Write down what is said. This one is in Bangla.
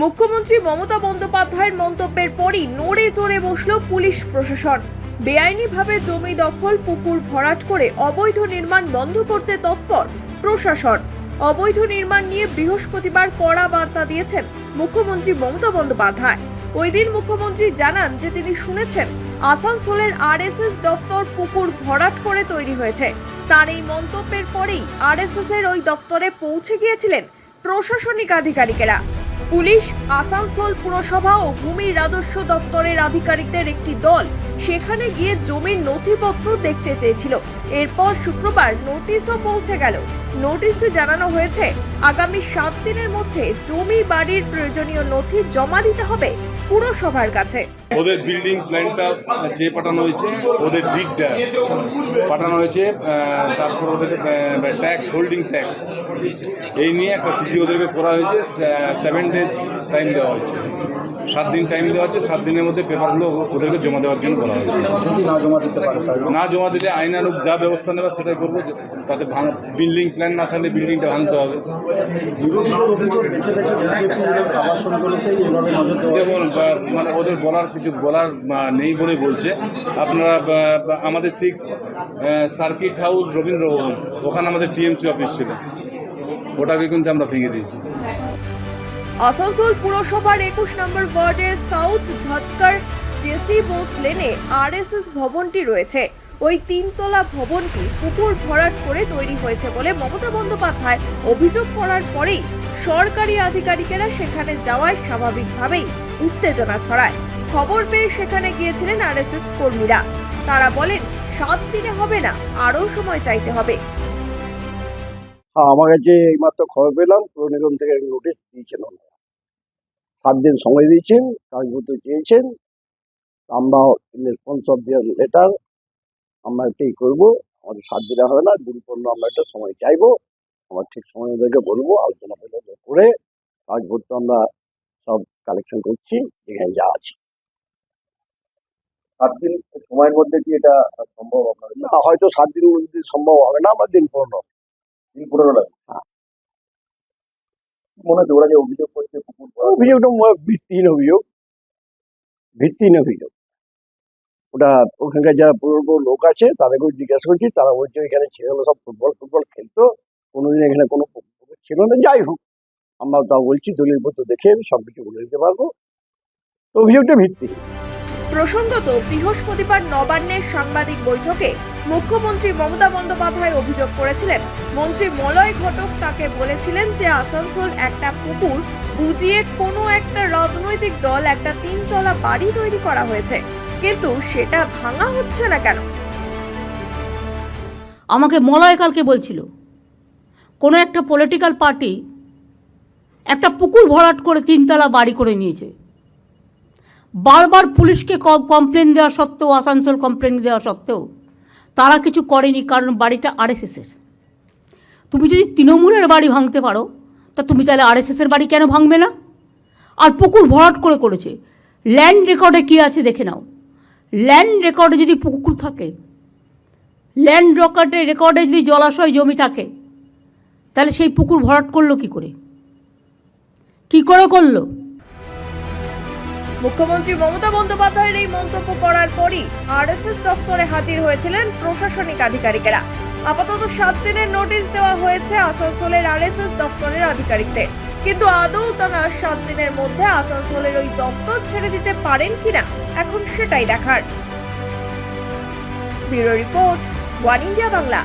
মুখ্যমন্ত্রী মমতা বন্দ্যোপাধ্যায়ের মন্তব্যের পরই নড়ে চড়ে বসল পুলিশ প্রশাসন। বেআইনিভাবে জমি দখল, পুকুর ভরাট করে অবৈধ নির্মাণ বন্ধ করতে তৎপর প্রশাসন। অবৈধ নির্মাণ নিয়ে বৃহস্পতিবার কড়া বার্তা দিয়েছেন মুখ্যমন্ত্রী মমতা বন্দ্যোপাধ্যায়। ওই দিন মুখ্যমন্ত্রী জানান যে তিনি শুনেছেন, আসানসোলের আরএসএস দফতর পুকুর ভরাট করে তৈরি হয়েছে। তার এই মন্তব্যের পরেই আরএসএস এর ওই দপ্তরে পৌঁছে গিয়েছিলেন প্রশাসনিক আধিকারিকেরা। পুলিশ, আসানসোল পুরসভা ও ভূমি রাজস্ব দফতরের আধিকারিকদের একটি দল সেখানে গিয়ে জমির নথিপত্র দেখতে চেয়েছিল। এরপর শুক্রবার নোটিশও পৌঁছে গেল। নোটিশে জানানো হয়েছে, আগামী সাত দিনের মধ্যে জমি বাড়ির প্রয়োজনীয় নথি জমা দিতে হবে। পুরসভার কাছে। ওদের বিল্ডিং প্ল্যানটা যে পাঠানো হয়েছে, ওদের দিকটা পাঠানো হয়েছে তারপর ওদের ট্যাক্স হোল্ডিং ট্যাক্স এই নিয়ে একটা চিঠি ওদেরকে করা হয়েছে সেভেন ডেজ টাইম দেওয়া হয়েছে। সাত দিন টাইম দেওয়া হচ্ছে সাত দিনের মধ্যে পেপারগুলো ওদেরকে জমা দেওয়ার জন্য বলা হয়েছে। যদি না জমা দিতে পারে না জমা দিলে আইনানুক যা ব্যবস্থা নেওয়া সেটাই করব তাতে ভাঙ বিল্ডিং প্ল্যান না থাকলে বিল্ডিংটা ভাঙতে হবে। যেমন মানে ওদের বলার কিছু বলার নেই বলে বলছে। আপনারা আমাদের ঠিক সার্কিট হাউস রবীন্দ্র ভবন ওখানে আমাদের টিএমসি অফিস ছিল। ওটাকে কিন্তু আমরা ভেঙে দিয়েছি। আসানসোল পুরসভার একুশ নম্বর ওয়ার্ডে সাউথ ধতকর জেসি বোস লেনে আরএসএস ভবনটি রয়েছে। ওই তিনতলা ভবনটি পুকুর ভরাট করে তৈরি হয়েছে বলে মমতা বন্দ্যোপাধ্যায় অভিযোগ করার পরেই সরকারি আধিকারিকেরা সেখানে যাওয়ায় স্বাভাবিকভাবেই উত্তেজনা ছড়ায়। খবর পেয়ে সেখানে গিয়েছিলেন আরএসএস কর্মীরা। তারা বলেন, সাত দিনে হবে না, আরও সময় চাইতে হবে। হ্যাঁ আমার কাছে এইমাত্র খবর পেলাম পুর নিগম থেকে নোটিশ দিয়েছেন ওনারা। সাত দিন সময় দিয়েছেন কাগজপত্র চেয়েছেন আমরা রেসপন্স অফ দিয়ার লেটার আমরা এটাই করব আমাদের সাত দিনে হবে না দিন পনেরো আমরা একটা সময় চাইব আমার ঠিক সময় ওদেরকে বলব আলোচনা বিলোচনা করে কাগজপত্র আমরা সব কালেকশন করছি এখানে যা আছে। সাত দিন সময়ের মধ্যে কি এটা সম্ভব আপনাদের? না হয়তো সাত দিন সম্ভব হবে না আমরা দিন পনেরো। দিন পনেরো লাগে হ্যাঁ। মনে হচ্ছে ওরা যে অভিযোগ করছে অভিযোগটা ভিত্তিহীন অভিযোগ। ভিত্তিহীন অভিযোগ। ওটা ওখানকার যারা পূর্ব লোক আছে তাদেরকেও জিজ্ঞাসা করছি তারা বলছে এখানে ছেলেগুলো সব ফুটবল ফুটবল খেলতো। কোনোদিন এখানে কোনো ছিল না। যাই হোক আমরা তাও বলছি দলিলপত্র দেখে আমি সব কিছু বলে দিতে পারব। তো অভিযোগটা ভিত্তি প্রসঙ্গত বৃহস্পতিবার নবান্নের সাংবাদিক বৈঠকে মুখ্যমন্ত্রী মমতা বন্দ্যোপাধ্যায় অভিযোগ করেছিলেন। মন্ত্রী মলয় ঘটক তাকে বলেছিলেন যে আসানসোল একটা পুকুর বুঝিয়ে কোনো একটা রাজনৈতিক দল একটা তিনতলা বাড়ি তৈরি করা হয়েছে। কিন্তু সেটা ভাঙা হচ্ছে না কেন? আমাকে মলয় কালকে বলছিল, কোনো একটা পলিটিক্যাল পার্টি একটা পুকুর ভরাট করে তিনতলা বাড়ি করে নিয়েছে। বারবার পুলিশকে কমপ্লেন দেওয়া সত্ত্বেও, আসানসোল কমপ্লেন দেওয়া সত্ত্বেও তারা কিছু করেনি কারণ বাড়িটা আরএসএসের। তুমি যদি তৃণমূলের বাড়ি ভাঙতে পারো, তা তুমি তাহলে আরএসএসের বাড়ি কেন ভাঙবে না? আর পুকুর ভরাট করে করেছে। ল্যান্ড রেকর্ডে কী আছে দেখে নাও। ল্যান্ড রেকর্ডে যদি পুকুর থাকে, ল্যান্ড রেকর্ডে রেকর্ডে যদি জলাশয়, জমি থাকে, তাহলে সেই পুকুর ভরাট করল কি করে? কি করে করল? মুখ্যমন্ত্রী মমতা বন্দ্যোপাধ্যায়ের এই মন্তব্য করার পরই আরএসএস দফতরে হাজির হয়েছিলেন প্রশাসনিক আধিকারিকেরা। আপাতত সাত দিনের নোটিশ দেওয়া হয়েছে আসানসোলের আরএসএস দপ্তরের আধিকারিকদের। কিন্তু আদৌ তারা সাত দিনের মধ্যে আসানসোলের ওই দপ্তর ছেড়ে দিতে পারেন কিনা, এখন সেটাই দেখার। Bureau report, one India Bangla.